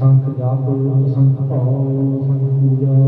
ਸੰਤ ਜਪ ਸੰਤ ਭਾਉ ਸੰਤ ਪੂਜਾ।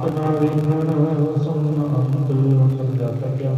अपना विघ्न सुनना हम तुम लोग सब जाता क्या